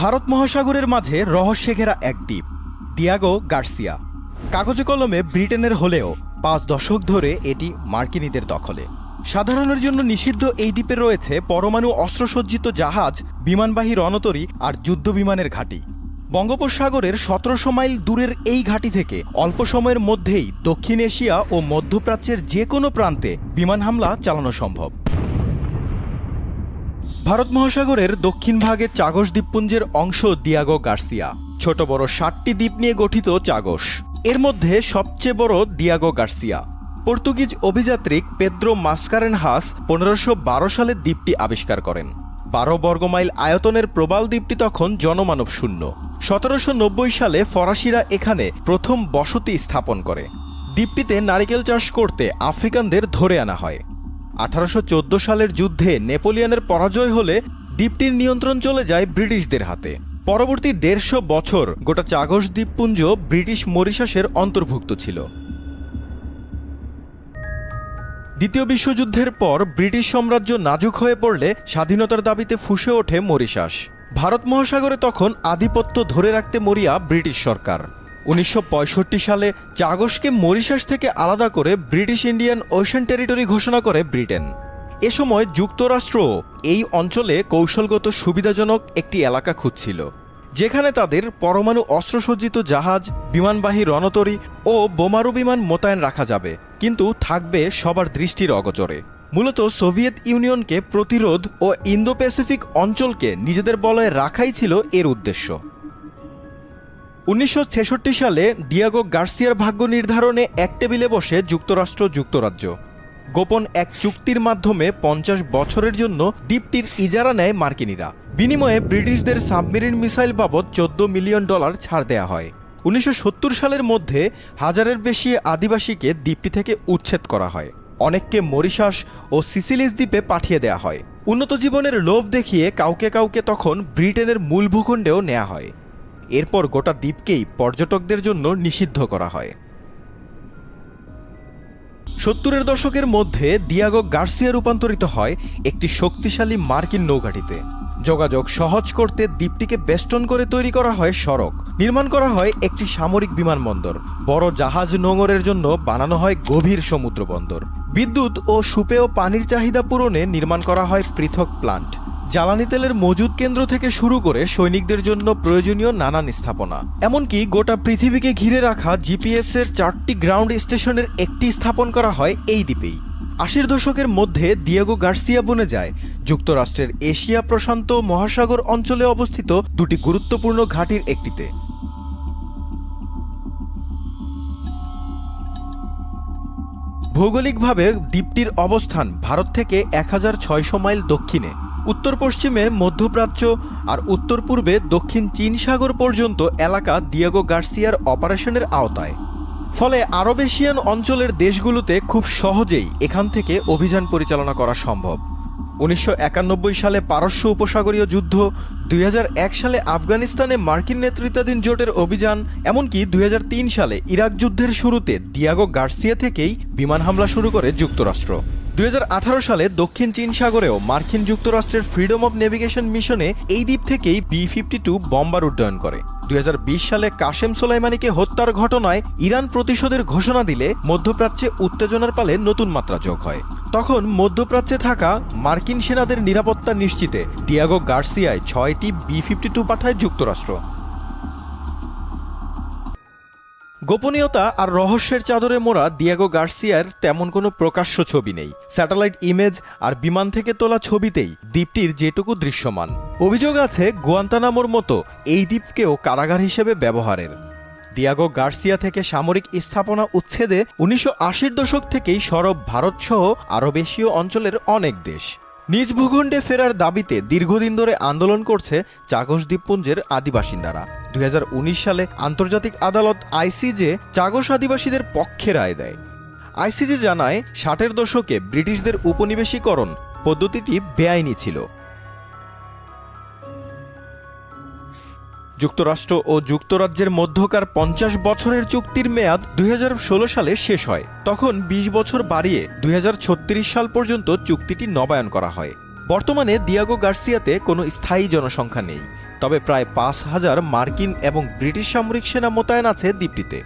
ভারত মহাসাগরের মাঝে রহস্যে ঘেরা এক দ্বীপ ডিয়াগো গার্সিয়া। কাগজে কলমে ব্রিটেনের হলেও পাঁচ দশক ধরে এটি মার্কিনীদের দখলে। সাধারণের জন্য নিষিদ্ধ এই দ্বীপে রয়েছে পরমাণু অস্ত্রসজ্জিত জাহাজ, বিমানবাহী রণতরী আর যুদ্ধ বিমানের ঘাঁটি। বঙ্গোপসাগরের সতেরোশো মাইল দূরের এই ঘাঁটি থেকে অল্প সময়ের মধ্যেই দক্ষিণ এশিয়া ও মধ্যপ্রাচ্যের যে কোনো প্রান্তে বিমান হামলা চালানো সম্ভব। ভারত মহাসাগরের দক্ষিণ ভাগে চাগস দ্বীপপুঞ্জের অংশ দিয়াগো গার্সিয়া। ছোট বড় ষাটটি দ্বীপ নিয়ে গঠিত চাগস এর মধ্যে সবচেয়ে বড় দিয়াগো গার্সিয়া। পর্তুগিজ অভিযাত্রিক পেদ্রো মাস্কারেন হাস পনেরোশো সালে দ্বীপটি আবিষ্কার করেন। বারো বর্গমাইল আয়তনের প্রবাল দ্বীপটি তখন জনমানব শূন্য। সতেরোশো সালে ফরাসিরা এখানে প্রথম বসতি স্থাপন করে। দ্বীপটিতে নারিকেল চাষ করতে আফ্রিকানদের ধরে আনা হয়। আঠারোশো চৌদ্দ সালের যুদ্ধে নেপোলিয়নের পরাজয় হলে দ্বীপটির নিয়ন্ত্রণ চলে যায় ব্রিটিশদের হাতে। পরবর্তী দেড়শো বছর গোটা চাগস দ্বীপপুঞ্জ ব্রিটিশ মরিশাসের অন্তর্ভুক্ত ছিল। দ্বিতীয় বিশ্বযুদ্ধের পর ব্রিটিশ সাম্রাজ্য নাজুক হয়ে পড়লে স্বাধীনতার দাবিতে ফুসে ওঠে মরিশাস। ভারত মহাসাগরে তখন আধিপত্য ধরে রাখতে মরিয়া ব্রিটিশ সরকার। উনিশশো পঁয়ষট্টি সালে চাগসকে মরিশাস থেকে আলাদা করে ব্রিটিশ ইন্ডিয়ান ওশেন টেরিটরি ঘোষণা করে ব্রিটেন। এ সময় যুক্তরাষ্ট্র এই অঞ্চলে কৌশলগত সুবিধাজনক একটি এলাকা খুঁজছিল, যেখানে তাদের পরমাণু অস্ত্রসজ্জিত জাহাজ, বিমানবাহী রণতরী ও বোমারু বিমান মোতায়েন রাখা যাবে, কিন্তু থাকবে সবার দৃষ্টির অগচরে। মূলত সোভিয়েত ইউনিয়নকে প্রতিরোধ ও ইন্দো প্যাসিফিক অঞ্চলকে নিজেদের বলয়ে রাখাই ছিল এর উদ্দেশ্য। উনিশশো ছেষট্টি সালে ডিয়াগো গার্সিয়ার ভাগ্য নির্ধারণে এক টেবিলে বসে যুক্তরাষ্ট্র, যুক্তরাজ্য। গোপন এক চুক্তির মাধ্যমে পঞ্চাশ বছরের জন্য দ্বীপটির ইজারা নেয় মার্কিনীরা। বিনিময়ে ব্রিটিশদের সাবমেরিন মিসাইল বাবদ চোদ্দ মিলিয়ন ডলার ছাড় দেয়া হয়। উনিশশো সত্তর সালের মধ্যে হাজারের বেশি আদিবাসীকে দ্বীপটি থেকে উচ্ছেদ করা হয়। অনেককে মরিশাস ও সিসিলিস দ্বীপে পাঠিয়ে দেয়া হয়। উন্নত জীবনের লোভ দেখিয়ে কাউকে কাউকে তখন ব্রিটেনের মূল ভূখণ্ডেও নেওয়া হয়। এরপর গোটা দ্বীপকেই পর্যটকদের জন্য নিষিদ্ধ করা হয়। সত্তরের দশকের মধ্যে দিয়াগো গার্সিয়া রূপান্তরিত হয় একটি শক্তিশালী মার্কিন নৌঘাটিতে। যোগাযোগ সহজ করতে দ্বীপটিকে বেষ্টন করে তৈরি করা হয় সড়ক। নির্মাণ করা হয় একটি সামরিক বিমানবন্দর। বড় জাহাজ নোঙরের জন্য বানানো হয় গভীর সমুদ্র বন্দর বিদ্যুৎ ও সুপেয় পানির চাহিদা পূরণে নির্মাণ করা হয় পৃথক প্লান্ট। জ্বালানি তেলের মজুদ কেন্দ্র থেকে শুরু করে সৈনিকদের জন্য প্রয়োজনীয় নানান স্থাপনা। এমনকি গোটা পৃথিবীকে ঘিরে রাখা জিপিএস এর চারটি গ্রাউন্ড স্টেশনের একটি স্থাপন করা হয় এই দ্বীপেই। আশির দশকের মধ্যে দিয়াগো গার্সিয়া বনে যায়। যুক্তরাষ্ট্রের এশিয়া প্রশান্ত মহাসাগর অঞ্চলে অবস্থিত দুটি গুরুত্বপূর্ণ ঘাঁটির একটিতে। ভৌগোলিকভাবে দ্বীপটির অবস্থান ভারত থেকে এক হাজার ছয়শো মাইল দক্ষিণে। উত্তর পশ্চিমে মধ্যপ্রাচ্য আর উত্তর পূর্বে দক্ষিণ চীন সাগর পর্যন্ত এলাকা দিয়াগো গার্সিয়ার অপারেশনের আওতায়। ফলে আরব এশিয়ান অঞ্চলের দেশগুলোতে খুব সহজেই এখান থেকে অভিযান পরিচালনা করা সম্ভব। উনিশশো একানব্বই সালে পারস্য উপসাগরীয় যুদ্ধ, দুই হাজার এক সালে আফগানিস্তানে মার্কিন নেতৃত্বাধীন জোটের অভিযান, এমনকি দুই হাজার তিন সালে ইরাক যুদ্ধের শুরুতে দিয়াগো গার্সিয়া থেকেই বিমান হামলা শুরু করে যুক্তরাষ্ট্র। দুই হাজার আঠারো সালে দক্ষিণ চীন সাগরেও মার্কিন যুক্তরাষ্ট্রের ফ্রিডম অব নেভিগেশন মিশনে এই দ্বীপ থেকেই বি ফিফটি টু বম্বার উড্ডয়ন করে। দুই হাজার বিশ সালে কাশেম সোলাইমানিকে হত্যার ঘটনায় ইরান প্রতিশোধের ঘোষণা দিলে মধ্যপ্রাচ্যে উত্তেজনার পালে নতুন মাত্রা যোগ হয়। তখন মধ্যপ্রাচ্যে থাকা মার্কিন সেনাদের নিরাপত্তা নিশ্চিতে ডিয়াগো গার্সিয়ায় ছয়টি বি ফিফটি টু পাঠায় যুক্তরাষ্ট্র। গোপনীয়তা আর রহস্যের চাদরে মোড়া দিয়াগো গার্সিয়ার তেমন কোনো প্রকাশ্য ছবি নেই। স্যাটেলাইট ইমেজ আর বিমান থেকে তোলা ছবিতেই দ্বীপটির যেটুকু দৃশ্যমান। অভিযোগ আছে, গোয়ান্তানামোর মতো এই দ্বীপকেও কারাগার হিসেবে ব্যবহারের। দিয়াগো গার্সিয়া থেকে সামরিক স্থাপনা উচ্ছেদে উনিশশো দশক থেকেই সরব ভারতসহ আরব এশীয় অঞ্চলের অনেক দেশ। নিজ ভূখণ্ডে ফেরার দাবিতে দীর্ঘদিন ধরে আন্দোলন করছে চাগস দ্বীপপুঞ্জের আদিবাসিন্দারা। দুই হাজার উনিশ সালে আন্তর্জাতিক আদালত আইসিজে চাগস আদিবাসীদের পক্ষে রায় দেয়। আইসিজে জানায়, ষাটের দশকে ব্রিটিশদের উপনিবেশীকরণ পদ্ধতিটি বেআইনি ছিল। যুক্তরাষ্ট্র ও যুক্তরাজ্যের মধ্যকার পঞ্চাশ বছরের চুক্তির মেয়াদ দুই হাজার ষোলো সালে শেষ হয়। তখন ২০ বছর বাড়িয়ে দুই হাজার ছত্রিশ সাল পর্যন্ত চুক্তিটি নবায়ন করা হয়। বর্তমানে দিয়াগো গার্সিয়াতে কোনো স্থায়ী জনসংখ্যা নেই। তবে প্রায় পাঁচ হাজার মার্কিন এবং ব্রিটিশ সামরিক সেনা মোতায়েন আছে দ্বীপটিতে।